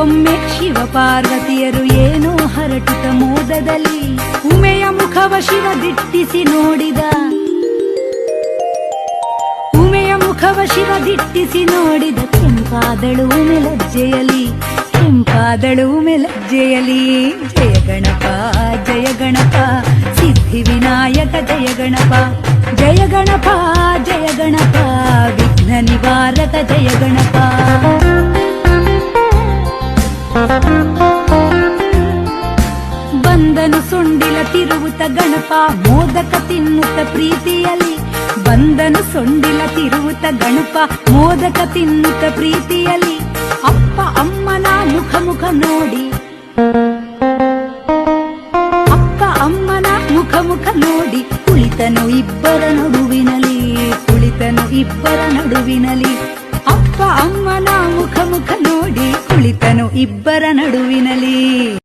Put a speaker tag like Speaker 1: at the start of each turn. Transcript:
Speaker 1: ಒಮ್ಮೆ ಶಿವ ಪಾರ್ವತಿಯರು ಏನೋ ಹರಟುತ ಮೋದದಲ್ಲಿ ಉಮೆಯ ಮುಖವ ಶಿವ ದಿಟ್ಟಿಸಿ ನೋಡಿದ. ಉಮೆಯ ಮುಖವ ಶಿವ ದಿಟ್ಟಿಸಿ ನೋಡಿದ ಕೆಂಪಾದಳು ಉಮೆ ಲಜ್ಜೆಯಲಿ ಕೆಂಪಾದಳು ಉಮೆ ಲಜ್ಜೆಯಲಿ ಜಯ ಗಣಪ ಜಯ ಗಣಪ, ಸಿದ್ಧಿ ವಿನಾಯಕ, ಜಯ ಗಣಪ ಜಯ ಗಣಪ ಜಯ ಗಣಪ, ವಿಘ್ನ ನಿವಾರಕ, ಜಯ ಗಣಪ. ಬಂದನು ಸೊಂಡಿಲ ತಿರುವುತ ಗಣಪ, ಮೋದಕ ತಿನ್ನುತ್ತ ಪ್ರೀತಿಯಲ್ಲಿ. ಬಂದನು ಸೊಂಡಿಲ ತಿರುವುತ ಗಣಪ, ಮೋದಕ ತಿನ್ನುತ್ತ ಪ್ರೀತಿಯಲ್ಲಿ. ಅಪ್ಪ ಅಮ್ಮನ ಮುಖ ಮುಖ ನೋಡಿ. ಅಪ್ಪ ಅಮ್ಮನ ಮುಖ ಮುಖ ನೋಡಿ. ಕುಳಿತನು ಇಬ್ಬರ ನಡುವಿನಲ್ಲಿ, ಕುಳಿತನು ಇಬ್ಬರ ನಡುವಿನಲಿ ಅಪ್ಪ ಅಮ್ಮನ ಮುಖ ಇಬ್ಬರ ನಡುವಿನಲಿ